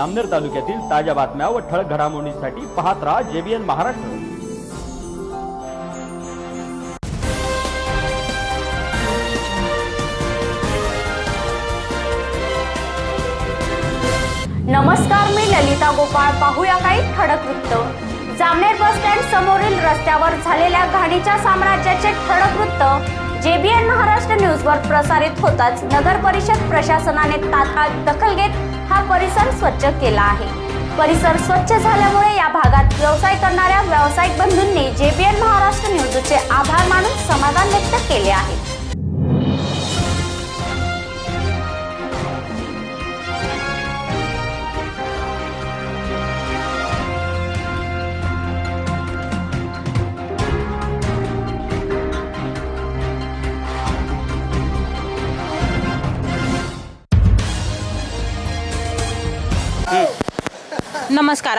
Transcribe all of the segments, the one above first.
जामनेर तालुक्यातील ताज्या बातम्या व ठळक घडामोडींसाठी पाहत राहा जेबीएन महाराष्ट्र. नमस्कार मी ललिता गोपाळ. पाहूया काही ठळक वृत्त. जामनेर बस स्टँड समोरील रस्त्यावर झालेल्या घाणीच्या साम्राज्याचे ठळक वृत्त जेबीएन महाराष्ट्र न्यूजवर प्रसारित होताच नगर परिषद प्रशासनाने तात्काळ दखल घेत हा परिसर स्वच्छ केला आहे. परिसर स्वच्छ झाल्यामुळे या भागात व्यवसाय करणाऱ्या व्यावसायिक बंधूंनी जेबीएन महाराष्ट्र न्यूजचे आभार मानून समाधान व्यक्त केले आहे.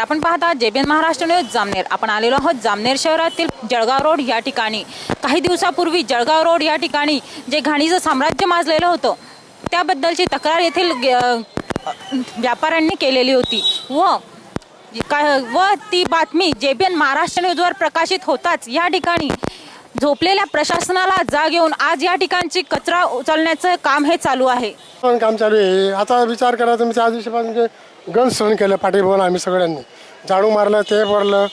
आपण पाहता जेबीएन महाराष्ट्र न्यूज जामनेर. आपण आलेलो आहोत जामनेर शहरातील जळगाव रोड या ठिकाणी. काही दिवसापूर्वी जळगाव रोड या ठिकाणी जे घाणीचं साम्राज्य माजलेलं होतं त्याबद्दलची तक्रार येथील व्यापाऱ्यांनी केलेली होती. व का व ती बातमी जेबीएन महाराष्ट्र न्यूजवर प्रकाशित होताच या ठिकाणी झोपलेल्या प्रशासनाला जाग येऊन आज या ठिकाणची कचरा उचलण्याचं काम हे चालू आहे. पण काम चालू आहे. आता विचार करा तुम्ही आज दिवशीपासून गण सहन केलं पाठीभवन आम्ही सगळ्यांनी. झाडू मारलं ते भरलं.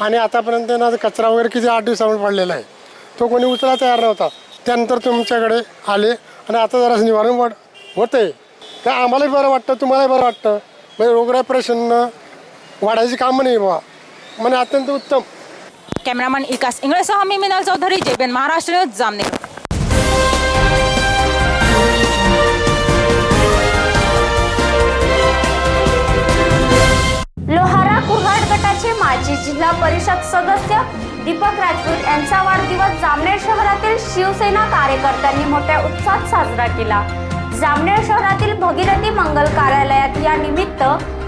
आणि आतापर्यंत ना कचरा वगैरे किती आठ दिवसामध्ये पडलेला आहे. तो कोणी उचला तयार नव्हता. त्यानंतर तुमच्याकडे आले आणि आता जरासं निवारण वाट होते तर आम्हालाही बरं वाटतं तुम्हालाही बरं वाटतं? म्हणजे रोगराय प्रश्न वाढायची कामं नाही बाबा म्हणजे अत्यंत उत्तम. कॅमेरामॅन विकास इंगळेसह मी मिनल चौधरी जेबेन महाराष्ट्र न्यूज जामनेर. लोहारा कुऱ्हाड गटाचे माजी जिल्हा परिषद सदस्य दीपक राजपूत यांचा वाढदिवस जामनेर शहरातील शिवसेना कार्यकर्त्यांनी मोठ्या उत्साहात साजरा केला. जामनेर शहरातील भगीरथी मंगल कार्यालयात या निमित्त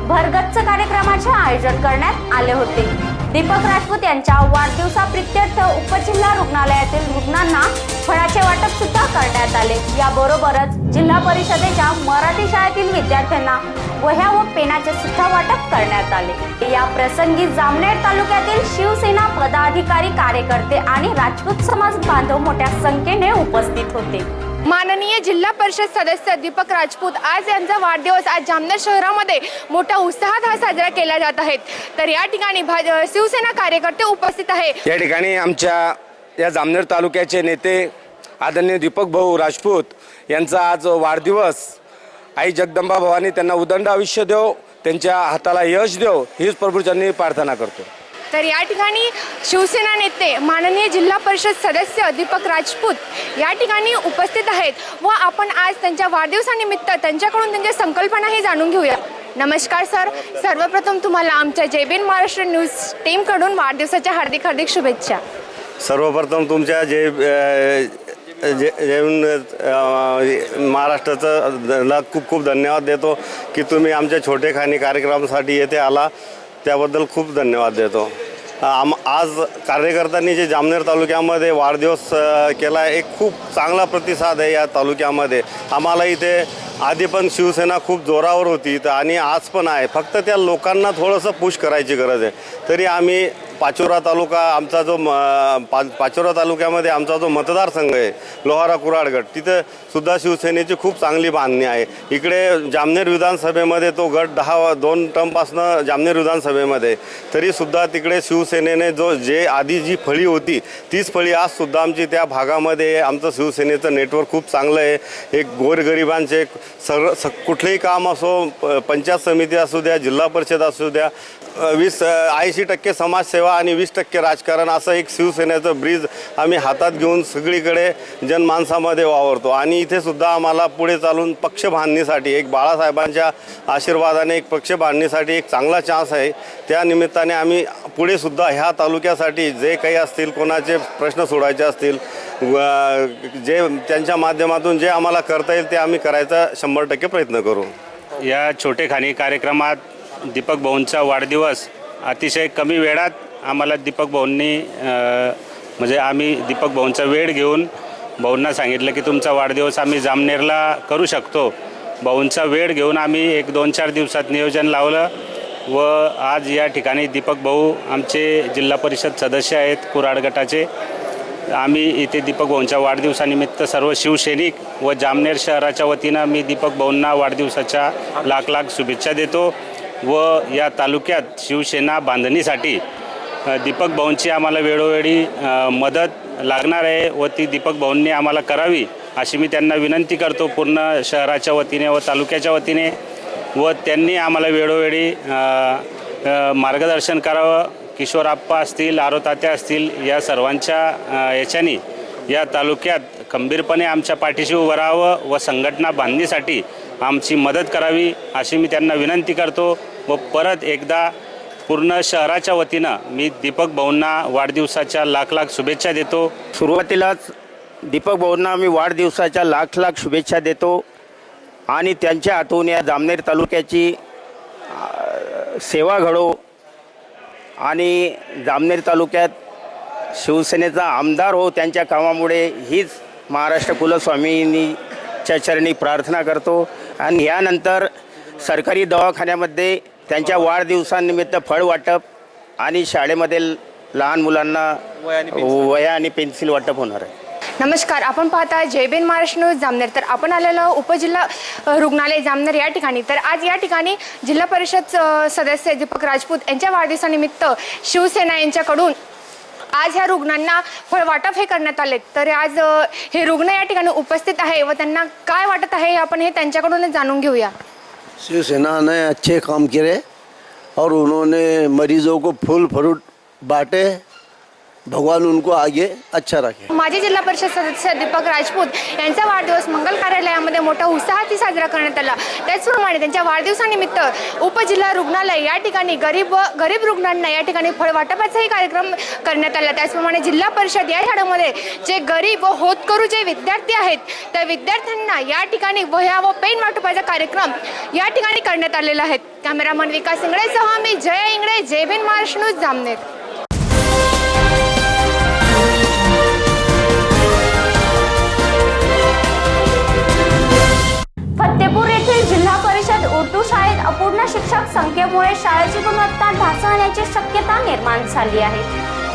भरगच्च कार्यक्रमाचे आयोजन करण्यात आले होते. दीपक राजपूत यांच्या वाढदिवसाप्रित्यर्थ उपजिल्हा रुग्णालयातील रुग्णांना फळाचे वाटप सुद्धा करण्यात आले. याबरोबरच जिल्हा परिषदेच्या मराठी शाळेतील विद्यार्थ्यांना वह्या व पेनाचे सुद्धा वाटप करण्यात आले. या प्रसंगी जामनेर तालुक्यातील शिवसेना पदाधिकारी कार्यकर्ते आणि राजपूत समाज बांधव मोठ्या संख्येने उपस्थित होते. माननीय जिल्हा परिषद सदस्य दीपक राजपूत आज यांचा वाढदिवस आज जामनेर शहरामध्ये मोठ्या उत्साहात हा साजरा केला जात आहेत तर या ठिकाणी शिवसेना कार्यकर्ते उपस्थित आहे. या ठिकाणी आमच्या या जामनेर तालुक्याचे नेते आदरणीय दीपक भाऊ राजपूत यांचा आज वाढदिवस. आई जगदंबा भवानी त्यांना उदंड आयुष्य देव त्यांच्या हाताला यश देव हीच प्रभूच्यांनी प्रार्थना करतो. तर या ठिकाणी शिवसेना नेते माननीय जिल्हा परिषद सदस्य दीपक राजपूत या ठिकाणी उपस्थित आहेत व आपण आज त्यांच्या वाढदिवसानिमित्त त्यांच्याकडून त्यांच्या संकल्पनाही जाणून घेऊया नमस्कार सर. सर्वप्रथम तुम्हाला आमच्या जेबीन महाराष्ट्र न्यूज टीमकडून वाढदिवसाच्या हार्दिक हार्दिक शुभेच्छा. सर्वप्रथम तुमच्या जे जे जेवण महाराष्ट्राचं ला खूप खूप धन्यवाद देतो की तुम्ही आमच्या छोटेखानी कार्यक्रमासाठी येथे आला. त्याबद्दल खूप धन्यवाद देतो. आम आज कार्यकर्त्यांनी जे जामनेर तालुक्यामध्ये वाढदिवस केला आहे एक खूप चांगला प्रतिसाद आहे या तालुक्यामध्ये. आम्हाला इथे आधी पण शिवसेना खूप जोरावर होती तर आणि आज पण आहे. फक्त त्या लोकांना थोडंसं पुश करायची गरज आहे. तरी आम्ही पाचोरा तालुका आमचा जो म पा पाचोरा तालुक्यामध्ये आमचा जो मतदारसंघ आहे लोहारा कुराडगड तिथं सुद्धा शिवसेनेची खूप चांगली बांधणी आहे. इकडे जामनेर विधानसभेमध्ये तो गट दहा दोन टर्मपासनं जामनेर विधानसभेमध्ये तरीसुद्धा तिकडे शिवसेनेने जो जे आधी जी फळी होती तीच फळी आजसुद्धा आमची त्या भागामध्ये आमचं शिवसेनेचं नेटवर्क खूप चांगलं आहे. एक गोरगरिबांचे सर्व स कुठलेही काम असो प- पंचायत समिती असू द्या जिल्हा परिषद असू द्या वीस ऐंशी टक्के समाजसेवा आणि वीस टक्के राजकारण असं एक शिवसेनेचं ब्रिज आम्ही हातात घेऊन सगळीकडे जनमानसामध्ये वावरतो. आणि इथे सुद्धा आम्हाला पुढे चालून पक्ष बांधणीसाठी एक बाळासाहेबांच्या आशीर्वादाने एक पक्ष बांधणीसाठी एक चांगला चान्स आहे. त्या निमित्ताने आम्ही पुढे सुद्धा ह्या तालुक्यासाठी जे काही असतील कोणाचे प्रश्न सोडायचे असतील जे त्यांच्या माध्यमातून जे आम्हाला करता येईल ते आम्ही करायचा शंभर टक्के प्रयत्न करू. या छोटेखानी कार्यक्रमात दीपक भाऊंचा वाढदिवस अतिशय कमी वेळात आम्हाला दीपक भाऊंनी म्हणजे आम्ही दीपक भाऊंचा वेळ घेऊन भाऊंना सांगितलं की तुमचा वाढदिवस आम्ही जामनेरला करू शकतो. भाऊंचा वेळ घेऊन आम्ही एक दोन चार दिवसात नियोजन लावलं व आज या ठिकाणी दीपक भाऊ आमचे जिल्हा परिषद सदस्य आहेत कुराड गटाचे. आम्ही इथे दीपक भाऊंच्या वाढदिवसानिमित्त सर्व शिवसैनिक व जामनेर शहराच्या वतीनं मी दीपक भाऊंना वाढदिवसाच्या लाख लाख शुभेच्छा देतो. व या तालुक्यात शिवसेना बांधणीसाठी दीपक भाऊंची आम्हाला वेळोवेळी मदत लागणार आहे व ती दीपक भाऊंनी आम्हाला करावी अशी मी त्यांना विनंती करतो पूर्ण शहराच्या वतीने व तालुक्याच्या वतीने व त्यांनी आम्हाला वेळोवेळी मार्गदर्शन करावं. किशोर आप्पा असतील आरोतात्या असतील या सर्वांच्या याच्यानी या तालुक्यात खंबीरपणे आमच्या पाठीशी उभं राहावं व संघटना बांधणीसाठी आमची मदत करावी अशी मी त्यांना विनंती करतो व परत एकदा पूर्ण शहराच्या वतीनं मी दीपक भाऊंना वाढदिवसाच्या लाख लाख शुभेच्छा देतो. सुरुवातीलाच दीपक भाऊंना मी वाढदिवसाच्या लाख लाख शुभेच्छा देतो आणि त्यांच्या हातून या जामनेर तालुक्याची सेवा घडो आणि जामनेर तालुक्यात शिवसेनेचा आमदार हो त्यांच्या कामामुळे हीच महाराष्ट्र कुलस्वामींनीच्या चरणी प्रार्थना करतो आणि यानंतर सरकारी दवाखान्यामध्ये त्यांच्या वाढदिवसानिमित्त फळ वाटप आणि शाळेमध्ये लहान मुलांना वया आणि पेन्सिल वाटप होणार आहे. नमस्कार आपण पाहता जयबेन महाराष्ट्र न्यूज जामनेर. तर आपण आलेलो उपजिल्हा रुग्णालय जामनेर या ठिकाणी. तर आज या ठिकाणी जिल्हा परिषद सदस्य दीपक राजपूत यांच्या वाढदिवसानिमित्त शिवसेना यांच्याकडून आज ह्या रुग्णांना फळवाटप हे करण्यात आले तर आज हे रुग्ण या ठिकाणी उपस्थित आहे व त्यांना काय वाटत आहे आपण हे त्यांच्याकडूनच जाणून घेऊया. शिवसेना ने अच्छे काम केले और उन्होंने मरीजों को फूल फ्रूट बांटे भगवान उनको आगे अच्छा रखे। माजी जिल्हा परिषद सदस्य दीपक राजपूत यांचा वाढदिवस मंगल कार्यालयामध्ये मोठ्या उत्साहात साजरा करण्यात आला. त्याचप्रमाणे त्यांच्या वाढदिवसानिमित्त उपजिल्हा रुग्णालय या ठिकाणी गरीब व गरीब रुग्णांना या ठिकाणी फळ वाटपाचाही कार्यक्रम करण्यात आला. त्याचप्रमाणे जिल्हा परिषद या शाळेमध्ये जे गरीब व होतकरू जे विद्यार्थी आहेत त्या विद्यार्थ्यांना या ठिकाणी वह्या व पेन वाटपाचा कार्यक्रम या ठिकाणी करण्यात आलेला आहे. कॅमेरामन विकास इंगळेसह मी Jay Ingale J BN Maharashtra news Jamner. अपूर्ण शिक्षक संख्येमुळे शाळेची गुणवत्ता ढासळण्याची शक्यता निर्माण झाली आहे.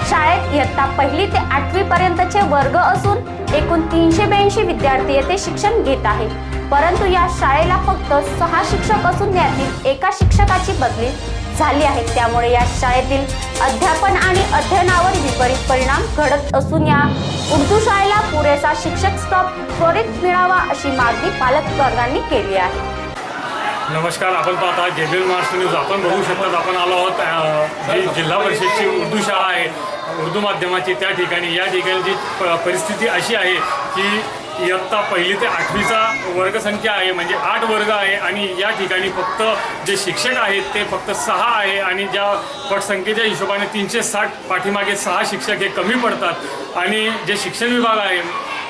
शाळेत इयत्ता पहिली ते आठवी पर्यंतचे वर्ग असून एकूण तीनशे ब्याऐंशी विद्यार्थी येथे शिक्षण घेत आहे. परंतु या शाळेला फक्त सहा शिक्षक असून यातील एका शिक्षकाची बदली झाली आहे. त्यामुळे या शाळेतील अध्यापन आणि अध्ययनावर विपरीत परिणाम घडत असून या उर्दू शाळेला पुरेसा शिक्षक स्टॉप त्वरित मिळावा अशी मागणी पालक वर्गांनी केली आहे. नमस्कार आपण पाहता जेबीएल महाराष्ट्र न्यूज. आपण बघू शकतात आपण आलो आहोत जी जिल्हा परिषदची उर्दू शाळा आहे उर्दू माध्यमाची त्या ठिकाणी. या ठिकाणची प- परिस्थिती अशी आहे की इयत्ता पहिली ते आठवीचा वर्गसंख्या आहे म्हणजे आठ वर्ग आहे आणि या ठिकाणी फक्त जे शिक्षक आहेत ते फक्त सहा आहे आणि ज्या पटसंख्येच्या हिशोबाने तीनशे साठ पाठीमागे सहा शिक्षक हे कमी पडतात. आणि जे शिक्षण विभाग आहे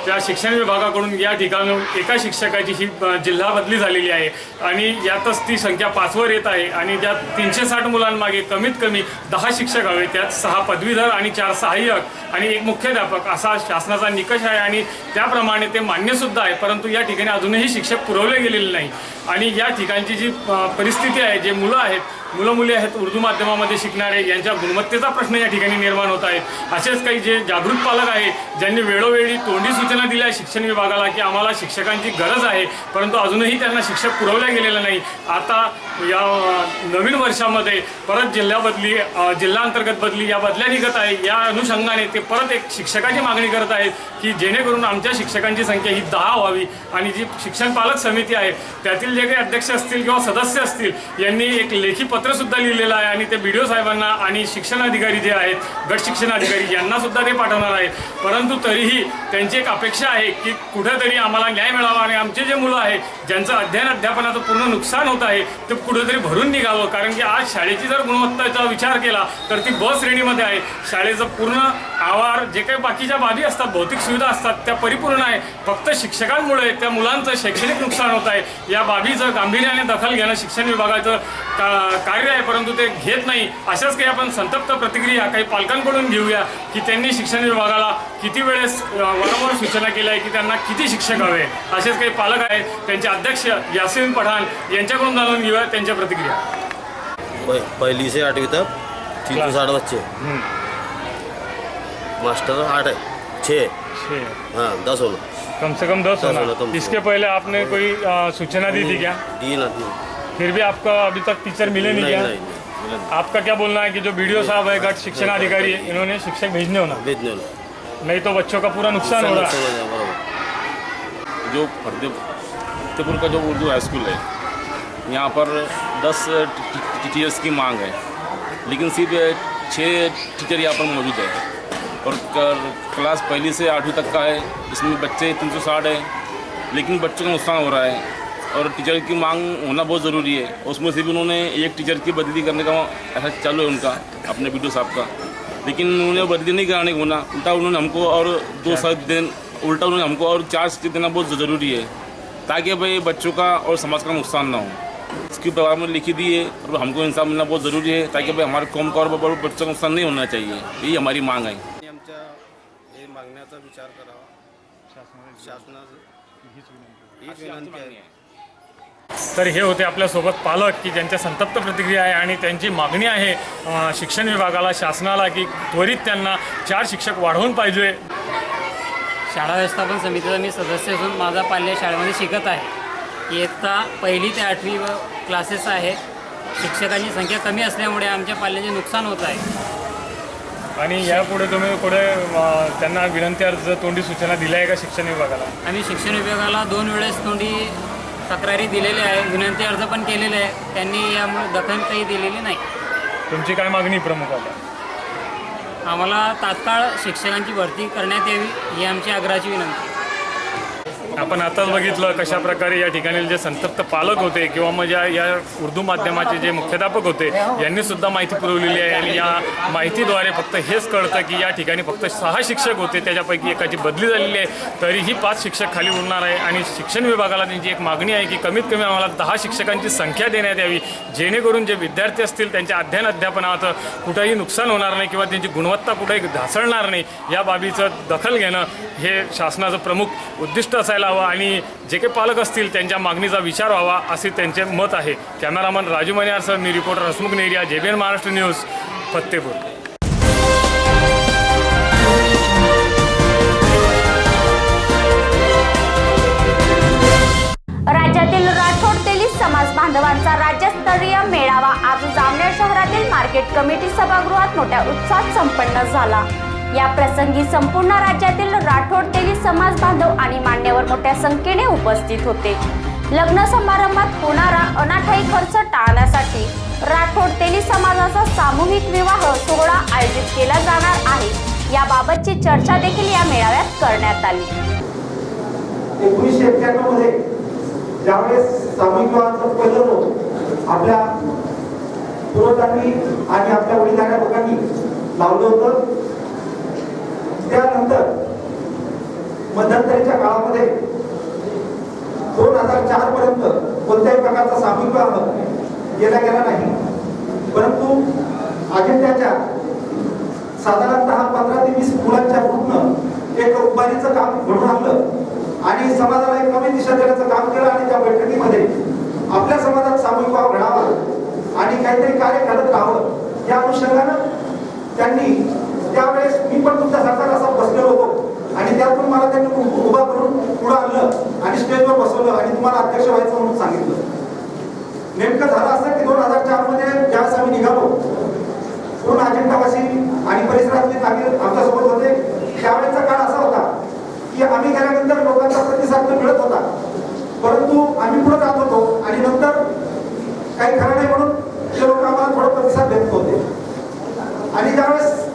त्या शिक्षण विभागाकडून या ठिकाणी एका शिक्षकाची ही जिल्हा बदली झालेली आहे. आणि यातच ती संख्या पाचवर येत आहे. आणि ज्या तीनशे साठ मुलांमागे कमीत कमी दहा शिक्षक हवे. त्यात सहा पदवीधर आणि चार सहाय्यक आणि एक मुख्याध्यापक असा शासनाचा निकष आहे. आणि त्याप्रमाणे ते मान्यसुद्धा आहे. परंतु या ठिकाणी अजूनही शिक्षक पुरवले गेलेले नाही. आणि या ठिकाणची जी परिस्थिती आहे जे मुलं आहेत मुलं मुली आहेत उर्दू माध्यमामध्ये शिकणारे यांच्या गुणवत्तेचा प्रश्न या ठिकाणी निर्माण होत आहे. असेच काही जे जागृत पालक आहेत ज्यांनी वेळोवेळी तोंडी सूचना दिल्या शिक्षण विभागाला की आम्हाला शिक्षकांची गरज आहे परंतु अजूनही त्यांना शिक्षक पुरवल्या गेलेलं नाही. आता या नवीन वर्षामध्ये परत जिल्हा बदली जिल्हा अंतर्गत बदली या बदल्या निघत आहे. या अनुषंगाने ते परत एक शिक्षकाची मागणी करत आहेत की जेणेकरून आमच्या शिक्षकांची संख्या ही दहा व्हावी. आणि जी शिक्षण पालक समिती आहे त्यातील जे काही अध्यक्ष असतील किंवा सदस्य असतील यांनी एक लेखी पत्र सुद्धा लिहिलेलं आहे आणि ते बी साहेबांना आणि शिक्षण अधिकारी जे आहेत गट शिक्षण अधिकारी यांना सुद्धा ते पाठवणार आहे परंतु तरीही त्यांची एक अपेक्षा आहे की कुठेतरी आम्हाला न्याय मिळावा आणि आमचे जे मुलं आहेत ज्यांचं अध्ययन अध्यापनाचं पूर्ण नुकसान होत आहे ते कुठेतरी भरून निघावं. कारण की आज शाळेची जर गुणवत्ताचा विचार केला तर ती ब श्रेणीमध्ये आहे. शाळेचं पूर्ण आवार जे काही बाकीच्या बाबी असतात भौतिक सुविधा असतात त्या परिपूर्ण आहे. फक्त शिक्षकांमुळे त्या मुलांचं शैक्षणिक नुकसान होत आहे. या बाबीचं गांभीर्याने दखल घेणं शिक्षण विभागाचं का कार्य आहे परंतु ते घेत नाही. अशाच काही आपण संतप्त प्रतिक्रिया काही पालकांकडून घेऊया की त्यांनी शिक्षण विभागाला किती वेळेस वारंवार सूचना केल्या आहे की त्यांना किती शिक्षक हवे? असेच काही पालक आहेत त्यांचे अध्यक्ष यासिन पठाण यांच्याकडून जाणून घेऊया त्यांच्या प्रतिक्रिया. पहली से आठवीं तक तीन सौ साठ बच्चे मास्टर आठ है छः. हाँ दस होना कम से कम दस होना, इसके। पहले आपने कोई सूचना दी थी क्या? दी ना दी फिर भी आपका अभी तक टीचर मिले नहीं नहीं क्या? नहीं नहीं नहीं। आपका क्या बोलना है कि जो बीडीओ साहब है गट शिक्षण अधिकारी है इन्होंने शिक्षक भेजने होना। भेजने वाला नहीं तो बच्चों का पूरा नुकसान हो रहा। है जो फतेह फतेहपुर का जो उर्दू हाई स्कूल है यहाँ पर दस टीचर्स की मांग है लेकिन सिर्फ़ छः टीचर यहाँ पर मौजूद है। और क्लास पहली से आठवीं तक का है इसमें बच्चे तीन सौ साठ है लेकिन बच्चों का नुकसान हो रहा है। और टीचर की मांग होना बहुत ज़रूरी है। उसमें से भी उन्होंने एक टीचर की बदली करने का ऐसा चालू है उनका अपने बी साहब का। लेकिन उन्होंने बदली नहीं कराने को होना उल्टा उन्होंने हमको और दो सब्जेक्ट दिन उल्टा उन्होंने हमको और चार सब्जेक्ट देना बहुत ज़रूरी है ताकि भाई बच्चों का और समाज का नुकसान ना हो। इसकी प्रभाव में लिखी दी है और हमको इंसाफ मिलना बहुत ज़रूरी है ताकि भाई हमारे कौम का और बच्चों का नुकसान नहीं होना चाहिए। यही हमारी मांग है। आमच्या हे मागण्याचा विचार करावा। शासनाचं हीच विनंती आहे। तर हे होते आपल्यासोबत पालक की ज्यांच्या संतप्त प्रतिक्रिया आहे आणि त्यांची मागणी आहे शिक्षण विभागाला शासनाला की त्वरित त्यांना चार शिक्षक वाढवून पाहिजे. शाळा व्यवस्थापन समितीचा मी सदस्य असून माझा पाल्य शाळेमध्ये शिकत आहे. इयत्ता पहिली ते आठवी क्लासेस आहेत शिक्षकांची संख्या कमी असल्यामुळे आमच्या पाल्याचे नुकसान होत आहे. आणि यापुढे तुम्ही पुढे त्यांना विनंती अर्ज तोंडी सूचना दिल्या आहे का शिक्षण विभागाला? आम्ही शिक्षण विभागाला दोन वेळेस तोंडी तक्रारी दिलेल्या आहे विनंती अर्ज पण केलेले आहे त्यांनी यामुळे दखल काही दिलेली नाही. तुमची काय मागणी प्रमुख आता? आम्हाला तात्काळ शिक्षकांची भरती करण्यात यावी ही आमची आग्रहाची विनंती आपण आताच बघितलं कशा प्रकारे या ठिकाणी जे संतप्त पालक होते किंवा मग ज्या या उर्दू माध्यमाचे जे मुख्याध्यापक होते यांनी सुद्धा माहिती पुरवलेली आहे आणि या माहितीद्वारे फक्त हेच कळतं की या ठिकाणी फक्त सहा शिक्षक होते त्याच्यापैकी एकाची बदली झालेली आहे तरीही पाच शिक्षक खाली उरणार आहे आणि शिक्षण विभागाला त्यांची एक मागणी आहे की कमीत कमी आम्हाला दहा शिक्षकांची संख्या देण्यात यावी जेणेकरून जे विद्यार्थी असतील त्यांच्या अध्ययन अध्यापनात कुठंही नुकसान होणार नाही किंवा त्यांची गुणवत्ता कुठेही ढासळणार नाही या बाबीचं दखल घेणं हे शासनाचं प्रमुख उद्दिष्ट असायला हवं आणि जे काही पालक असतील त्यांच्या मागणीचा विचार व्हावा असे त्यांचे मत आहे. कॅमेरामन राजू मनियारसह मी reporter Hasmukh Neriya JBN Maharashtra news Fattepur. राज्यातील राठोड तेलीस समाज बांधवांचा राज्यस्तरीय मेळावा आज जामनेर शहरातील मार्केट कमिटी सभागृहात मोठ्या उत्साहात संपन्न झाला. या प्रसंगी संपूर्ण राज्यातील राठोड तेली समाज बांधव आणि मान्यवर मोठ्या संख्येने उपस्थित होते. लग्न समारंभात होणारा अनाठाई खर्च टाळण्यासाठी राठोड तेली समाजाचा सामूहिक विवाह सोहळा आयोजित केला जाणार आहे. याबाबतची चर्चा देखील या मेळाव्यात करण्यात आली. एकोणीसशे एक्क्याण्णवमध्ये ज्यावेळेस सामूहिक विवाहाचं पहिलं होत आपल्या पूर्वजांनी आणि आपल्या वडिलांच्या लोकांनी लावलं होतं त्यानंतर मध्यंतरीच्या काळामध्ये दोन हजार चार पर्यंत कोणत्याही प्रकारचा सामूहिक विवाह केला गेला नाही. परंतु अजिंठ्याच्या साधारणतः पंधरा ते वीस मुलांच्या ग्रुपनं एक रुपारीचं काम घडून आणलं आणि समाजाला एक नवीन दिशा देण्याचं काम केलं आणि त्या बैठकीमध्ये आपल्या समाजात सामूहिक विवाह घडावा आणि काहीतरी कार्य करत राहावं या अनुषंगानं त्यांनी त्यावेळेस मी पण तुमच्या सरकार असा बसलेलो होतो. आणि त्यातून मला त्यांनी उभा करून पुढं आणलं आणि स्टेजवर बसवलं आणि तुम्हाला अध्यक्ष व्हायचं म्हणून सांगितलं. नेमकं झालं असं की दोन हजार चारमध्ये ज्यावेळेस आम्ही निघालो पूर्ण अजिंठावासी आणि परिसरातले नागरिक आमच्यासोबत होते. त्यावेळेचा काळ असा होता की आम्ही गेल्यानंतर लोकांचा प्रतिसाद तर मिळत होता. परंतु आम्ही पुढे जात होतो आणि नंतर काही खरं नाही म्हणून ते लोक आम्हाला थोडं प्रतिसाद देत होते. आणि ज्यावेळेस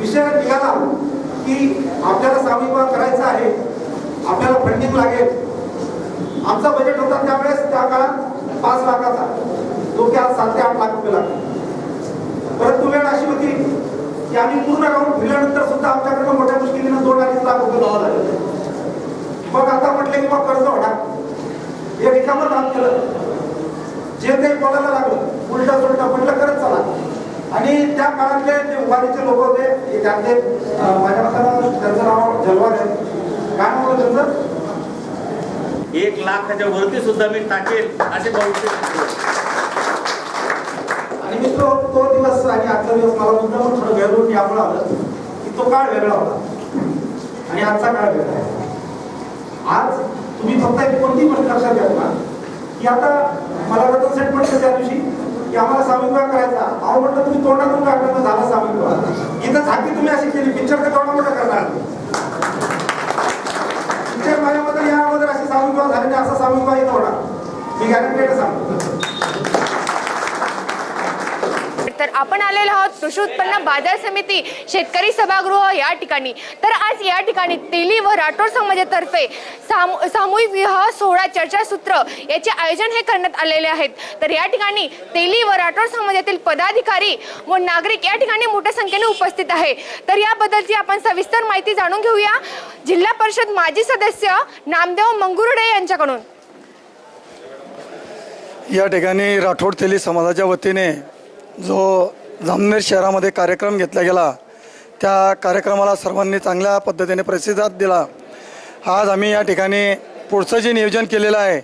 विषय निघाला की आपल्याला सामूहिक करायचा आहे आपल्याला फंडिंग लागेल. आमचा बजेट होता त्यावेळेस त्या काळात पाच लाखाचा. जो की आज सात ते आठ लाख रुपये लागतो परंतु वेळ अशी होती की आम्ही पूर्ण राऊंड फिरल्यानंतर सुद्धा आमच्याकडनं मोठ्या मुश्किलीनं दोन अडीच लाख रुपये लावा लागले मग आता म्हटलं की मग कर्ज वाटा हे रिकामं काम केलं. जे काही बोलायला लागलं उलटा सुलटा म्हटलं करत चला. आणि त्या काळातले जे उभारीचे लोक होते त्यातले माझ्या मतानं त्यांचं नाव जलवार आहे. काय नाव त्यांचं? एक लाखाच्या वरती सुद्धा मी टाकेल असे बहुतेक आणि मी तो तो दिवस आणि आजचा दिवस मला मुद्दा पण थोडं वेगळं यामुळे आलं की तो काळ वेगळा होता. आणि आजचा काळ वेगळा आहे. आज तुम्ही फक्त एक कोणती गोष्ट लक्षात घ्या की आता मला रतन सेट म्हटलं त्या दिवशी की आम्हाला सामूहिक विवाह करायचा. अहो म्हटलं तुम्ही तोंडातून काढलं तर झाला सामूहिक विवाह इथं झाकी तुम्ही अशी केली पिक्चर तर तोंडा मोठा करणार. पिक्चर माझ्या मते या अगोदर असे सामूहिक विवाह झाले नाही असा सामूहिक विवाह इथं होणार. मी गॅरंटेड सांगतो. तर आपण आलेलो आहोत कृषी उत्पन्न बाजार समिती शेतकरी सभागृह या ठिकाणी. तर आज या ठिकाणी तेली व राठोड समाजातर्फे सामू सामूहिक विवाह सोहळा चर्चासूत्र याचे आयोजन हे करण्यात आलेले आहेत. तर या ठिकाणी तेली व राठोड समाजातील पदाधिकारी व नागरिक या ठिकाणी मोठ्या संख्येने उपस्थित आहे. तर याबद्दलची आपण सविस्तर माहिती जाणून घेऊया. जिल्हा परिषद माजी सदस्य नामदेव मंगुर्डे यांच्याकडून. या ठिकाणी राठोड तेली समाजाच्या वतीने जो जामनेर शहरामध्ये कार्यक्रम घेतला गेला त्या कार्यक्रमाला सर्वांनी चांगल्या पद्धतीने प्रतिसाद दिला. आज आम्ही या ठिकाणी पुढचं जे नियोजन केलेलं आहे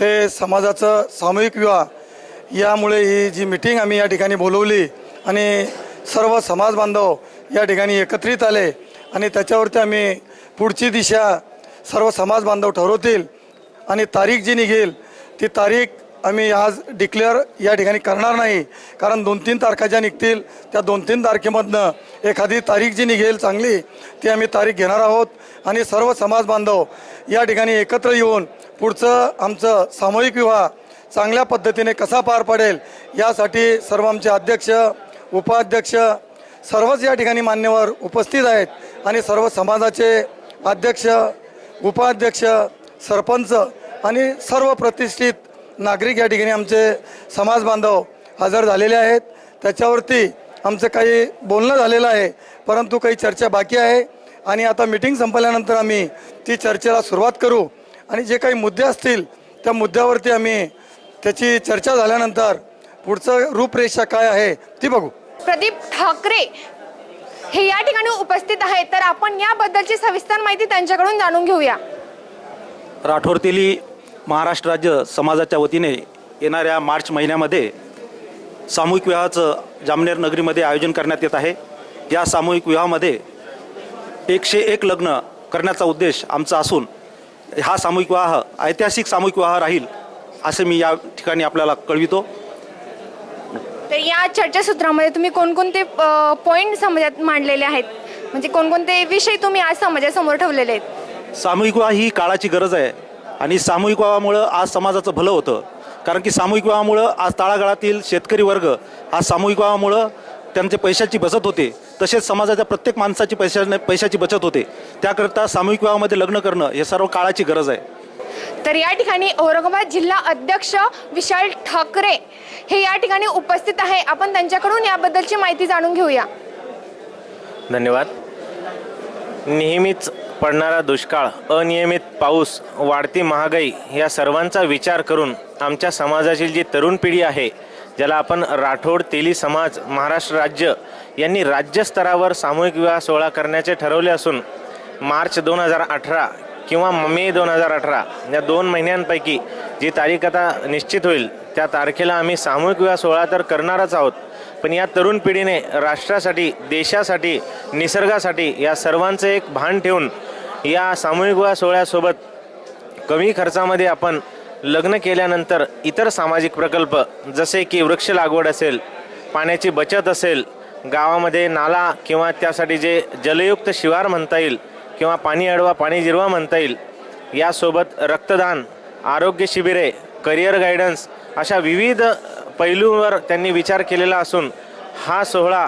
ते समाजाचं सामूहिक विवाह यामुळे ही जी मिटिंग आम्ही या ठिकाणी बोलवली आणि सर्व समाज बांधव या ठिकाणी एकत्रित आले आणि त्याच्यावरती आम्ही पुढची दिशा सर्व समाज बांधव ठरवतील आणि तारीख जी निघेल ती तारीख आम्ही आज डिक्लेअर या ठिकाणी करणार नाही. कारण दोन तीन तारखा ज्या निघतील. त्या दोन तीन तारखेमधनं एखादी तारीख जी निघेल चांगली ती आम्ही तारीख घेणार आहोत. आणि सर्व समाज बांधव या ठिकाणी एकत्र येऊन पुढचं आमचं सामूहिक विवाह चांगल्या पद्धतीने कसा पार पडेल यासाठी सर्व आमचे अध्यक्ष उपाध्यक्ष सर्वच या ठिकाणी मान्यवर उपस्थित आहेत. आणि सर्व समाजाचे अध्यक्ष उपाध्यक्ष सरपंच आणि सर्व प्रतिष्ठित नागरिक या ठिकाणी आमचे समाज बांधव हजर झालेले आहेत. त्याच्यावरती आमचं काही बोलणं झालेलं आहे परंतु काही चर्चा बाकी आहे. आणि आता मिटिंग संपल्यानंतर आम्ही ती चर्चेला सुरुवात करू. आणि जे काही मुद्दे असतील त्या मुद्द्यावरती आम्ही त्याची चर्चा झाल्यानंतर पुढचं रूपरेषा काय आहे ती बघू. प्रदीप ठाकरे हे या ठिकाणी उपस्थित आहेत. तर आपण याबद्दलची सविस्तर माहिती त्यांच्याकडून जाणून घेऊया. राठोड तेली महाराष्ट्र राज्य समाजाच्या वतीने येणाऱ्या मार्च महिन्यामध्ये सामूहिक विवाहाचं जामनेर नगरीमध्ये आयोजन करण्यात येत आहे. या सामूहिक विवाहामध्ये एकशे एक लग्न करण्याचा उद्देश आमचा असून हा सामूहिक विवाह ऐतिहासिक सामूहिक विवाह राहील असे मी या ठिकाणी आपल्याला कळवितो. तर या चर्चासूत्रामध्ये तुम्ही कोणकोणते पॉईंट समाजात मांडलेले आहेत? म्हणजे कोणकोणते विषय तुम्ही आज समाजासमोर ठेवलेले आहेत? सामूहिक विवाह ही काळाची गरज आहे. आणि सामूहिक विवाहामुळं आज समाजाचं भलं होतं. कारण की सामूहिक विवाहामुळं आज तळागाळातील शेतकरी वर्ग आज सामूहिक विवाहामुळं त्यांचे पैशाची बचत होते. तसेच समाजाच्या प्रत्येक माणसाची पैशा पैशाची बचत होते. त्याकरता सामूहिक विवाहामध्ये लग्न करणं हे सर्व काळाची गरज आहे. तर या ठिकाणी औरंगाबाद जिल्हा अध्यक्ष विशाल ठाकरे हे या ठिकाणी उपस्थित आहे. आपण त्यांच्याकडून याबद्दलची माहिती जाणून घेऊया. धन्यवाद. नेहमीच पडणारा दुष्काळ अनियमित पाऊस वाढती महागाई या सर्वांचा विचार करून आमच्या समाजाची जी तरुण पिढी आहे ज्याला आपण राठोड तेली समाज महाराष्ट्र राज्य यांनी राज्यस्तरावर सामूहिक विवाह सोहळा करण्याचे ठरवले असून मार्च दोन हजार अठरा किंवा मे दोन हजार अठरा या दोन महिन्यांपैकी जी तारीख आता निश्चित होईल त्या तारखेला आम्ही सामूहिक विवाह सोहळा तर करणारच आहोत. पण या तरुण पिढीने राष्ट्रासाठी देशासाठी निसर्गासाठी या सर्वांचं एक भान ठेवून या सामूहिक विवाह सोहळ्यासोबत कमी खर्चामध्ये आपण लग्न केल्यानंतर इतर सामाजिक प्रकल्प जसे की वृक्ष लागवड असेल पाण्याची बचत असेल गावामध्ये नाला किंवा त्यासाठी जे जलयुक्त शिवार म्हणता येईल किंवा पाणी अडवा पाणी जिरवा म्हणता येईल यासोबत रक्तदान आरोग्य शिबिरे करिअर गायडन्स अशा विविध पैलूंवर त्यांनी विचार केलेला असून हा सोहळा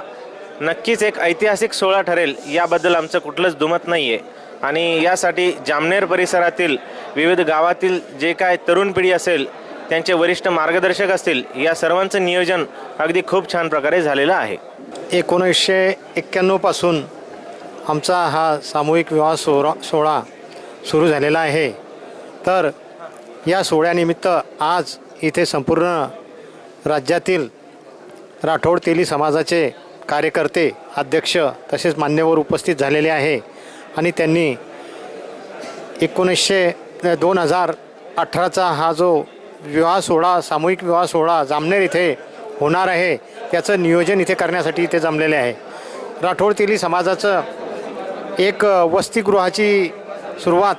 नक्कीच एक ऐतिहासिक सोहळा ठरेल याबद्दल आमचं कुठलंच दुमत नाही आहे आणि यासाठी जामनेर परिसरातील विविध गावातील जे काय तरुण पिढी असेल त्यांचे वरिष्ठ मार्गदर्शक असतील या सर्वांचं नियोजन अगदी खूप छान प्रकारे झालेलं आहे. एकोणीसशे एक्क्याण्णवपासून आमचा हा सामूहिक विवाह सोहळा सोहळा सुरू झालेला आहे. तर या सोहळ्यानिमित्त आज इथे संपूर्ण राज्यातील राठोड तेली समाजाचे कार्यकर्ते अध्यक्ष तसेच मान्यवर उपस्थित झालेले आहे. आणि त्यांनी एकोणीसशे दोन हजार अठराचा हा जो विवाह सोहळा सामूहिक विवाह सोहळा जामनेर इथे होणार आहे त्याचं नियोजन इथे करण्यासाठी इथे जमलेले आहे. राठोड तेली समाजाचं एक वसतिगृहाची सुरुवात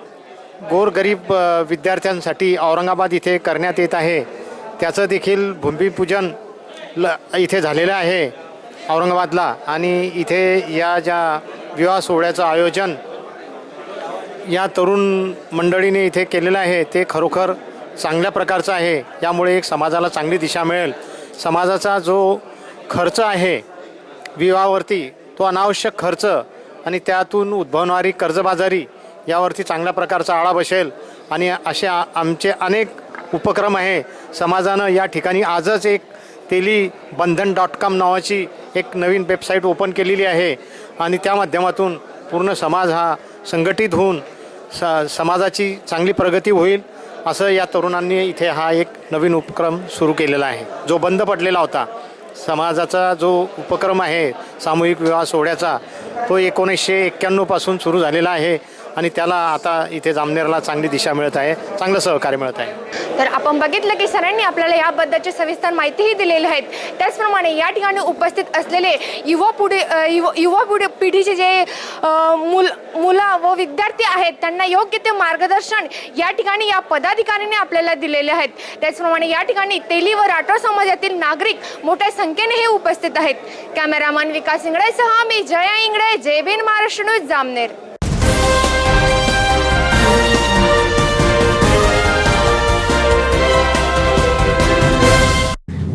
गोरगरीब विद्यार्थ्यांसाठी औरंगाबाद इथे करण्यात येत आहे. त्याचं देखील भूमिपूजन ल इथे झालेलं आहे औरंगाबादला. आणि इथे या ज्या विवाह सोहळ्याचं आयोजन या तरुण मंडळीने इथे केलेलं आहे. ते खरोखर चांगल्या प्रकारचं आहे. यामुळे एक समाजाला चांगली दिशा मिळेल. समाजाचा जो खर्च आहे विवाहावरती तो अनावश्यक खर्च आणि त्यातून उद्भवणारी कर्जबाजारी यावरती चांगल्या प्रकारचा आळा बसेल. आणि असे आ- आमचे अनेक उपक्रम आहे. समाजानं या ठिकाणी आजच एक तेली बंधन डॉट कॉम नावाची एक नवीन वेबसाईट ओपन केलेली आहे. आणि त्या माध्यमातून पूर्ण समाज हा संघटित होऊन स समाजाची चांगली प्रगती होईल असं या तरुणांनी इथे हा एक नवीन उपक्रम सुरू केलेला आहे. जो बंद पडलेला होता. समाजाचा जो उपक्रम आहे सामूहिक विवाह सोहळ्याचा तो एकोणीसशे एक्क्याण्णवपासून सुरू झालेला आहे. आणि त्याला आता इथे जामनेरला चांगली दिशा मिळत आहे चांगलं सहकार्य मिळत आहे. तर आपण बघितलं की सरांनी आपल्याला याबद्दलची सविस्तर माहितीही दिलेली आहेत. त्याचप्रमाणे या ठिकाणी उपस्थित असलेले युवा पुढे युवा युवा पुढे पिढीचे जे मुल मुलं व विद्यार्थी आहेत त्यांना योग्य ते मार्गदर्शन या ठिकाणी या पदाधिकाऱ्यांनी आपल्याला दिलेले आहेत. त्याचप्रमाणे या ठिकाणी तेली व राठोड समाजातील नागरिक मोठ्या संख्येने हे उपस्थित आहेत. कॅमेरामन विकास इंगडेसह मी जया इंगडे जय भीम महाराष्ट्र न्यूज जामनेर.